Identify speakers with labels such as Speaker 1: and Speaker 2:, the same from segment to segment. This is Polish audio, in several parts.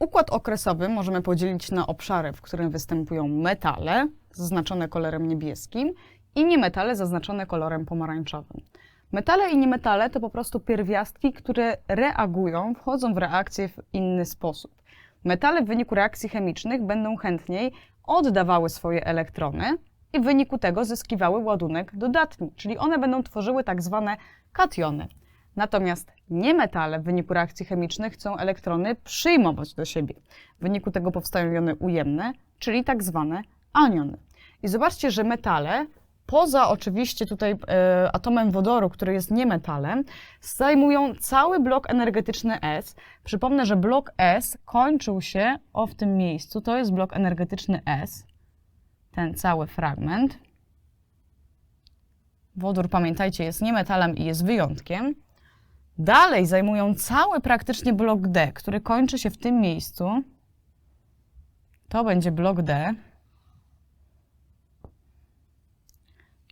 Speaker 1: Układ okresowy możemy podzielić na obszary, w którym występują metale, zaznaczone kolorem niebieskim, i niemetale, zaznaczone kolorem pomarańczowym. Metale i niemetale to po prostu pierwiastki, które reagują, wchodzą w reakcję w inny sposób. Metale w wyniku reakcji chemicznych będą chętniej oddawały swoje elektrony i w wyniku tego zyskiwały ładunek dodatni, czyli one będą tworzyły tak zwane kationy. Natomiast niemetale w wyniku reakcji chemicznych chcą elektrony przyjmować do siebie. W wyniku tego powstają jony ujemne, czyli tak zwane aniony. I zobaczcie, że metale, poza oczywiście tutaj e, atomem wodoru, który jest niemetalem, zajmują cały blok energetyczny S. Przypomnę, że blok S kończył się o w tym miejscu. To jest blok energetyczny S, ten cały fragment. Wodór, pamiętajcie, jest niemetalem i jest wyjątkiem. Dalej zajmują cały praktycznie blok D, który kończy się w tym miejscu. To będzie blok D.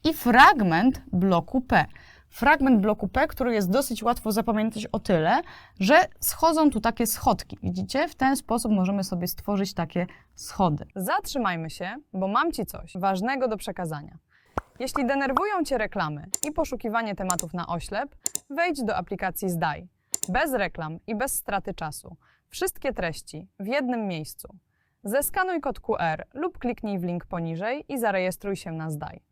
Speaker 1: I fragment bloku P. Fragment bloku P, który jest dosyć łatwo zapamiętać o tyle, że schodzą tu takie schodki. Widzicie? W ten sposób możemy sobie stworzyć takie schody.
Speaker 2: Zatrzymajmy się, bo mam Ci coś ważnego do przekazania. Jeśli denerwują Cię reklamy i poszukiwanie tematów na oślep, wejdź do aplikacji Zdaj. Bez reklam i bez straty czasu. Wszystkie treści w jednym miejscu. Zeskanuj kod QR lub kliknij w link poniżej i zarejestruj się na Zdaj.